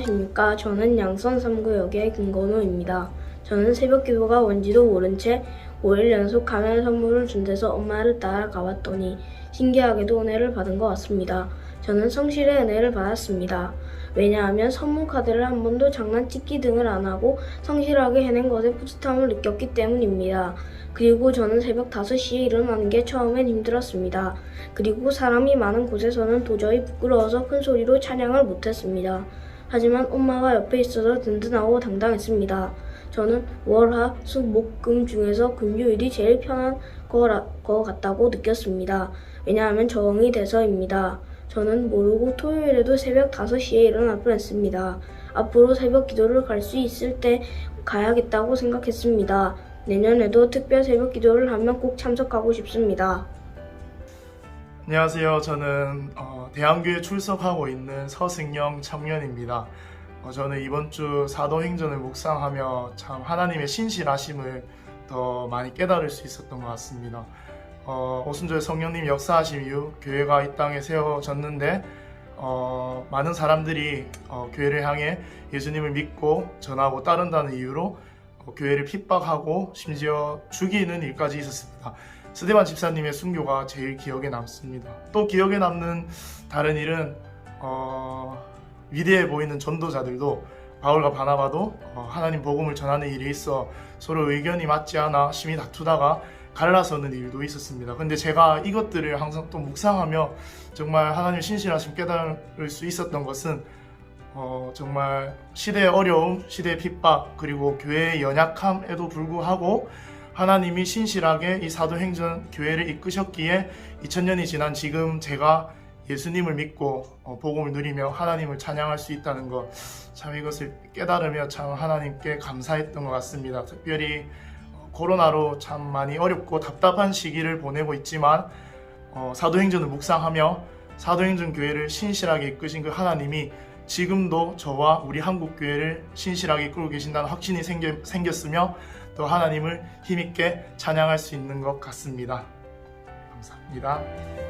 안녕하십니까. 저는 양선 3구역의 김건우입니다. 저는 새벽 기도가 뭔지도 모른 채 5일 연속 가면 선물을 준 데서 엄마를 따라 가봤더니 신기하게도 은혜를 받은 것 같습니다. 저는 성실의 은혜를 받았습니다. 왜냐하면 선물 카드를 한 번도 장난찍기 등을 안 하고 성실하게 해낸 것에 뿌듯함을 느꼈기 때문입니다. 그리고 저는 새벽 5시에 일어나는 게 처음엔 힘들었습니다. 그리고 사람이 많은 곳에서는 도저히 부끄러워서 큰 소리로 찬양을 못했습니다. 하지만 엄마가 옆에 있어서 든든하고 당당했습니다. 저는 월, 화, 수, 목, 금 중에서 금요일이 제일 편한 거라, 거 같다고 느꼈습니다. 왜냐하면 적응이 돼서입니다. 저는 모르고 토요일에도 새벽 5시에 일어날 뻔했습니다. 앞으로 새벽 기도를 갈 수 있을 때 가야겠다고 생각했습니다. 내년에도 특별 새벽 기도를 하면 꼭 참석하고 싶습니다. 안녕하세요. 저는 어, 대한교회 출석하고 있는 서승영 청년입니다. 어, 저는 이번 주 사도행전을 묵상하며 참 하나님의 신실하심을 더 많이 깨달을 수 있었던 것 같습니다. 어, 오순절 성령님 역사하심 이후 교회가 이 땅에 세워졌는데 어, 많은 사람들이 어, 교회를 향해 예수님을 믿고 전하고 따른다는 이유로 어, 교회를 핍박하고 심지어 죽이는 일까지 있었습니다. 스데반 집사님의 순교가 제일 기억에 남습니다. 또 기억에 남는 다른 일은 어, 위대해 보이는 전도자들도 바울과 바나바도 어, 하나님 복음을 전하는 일이 있어 서로 의견이 맞지 않아 심히 다투다가 갈라서는 일도 있었습니다. 근데 제가 이것들을 항상 또 묵상하며 정말 하나님 신실하심 깨달을 수 있었던 것은 어, 정말 시대의 어려움, 시대의 핍박, 그리고 교회의 연약함에도 불구하고 하나님이 신실하게 이 사도행전 교회를 이끄셨기에 2000년이 지난 지금 제가 예수님을 믿고 어, 복음을 누리며 하나님을 찬양할 수 있다는 것 참 이것을 깨달으며 참 하나님께 감사했던 것 같습니다. 특별히 어, 코로나로 참 많이 어렵고 답답한 시기를 보내고 있지만 어, 사도행전을 묵상하며 사도행전 교회를 신실하게 이끄신 그 하나님이 지금도 저와 우리 한국 교회를 신실하게 이끌고 계신다는 확신이 생겨, 생겼 으며 또 하나님을 힘있게 찬양할 수 있는 것 같습니다. 감사합니다.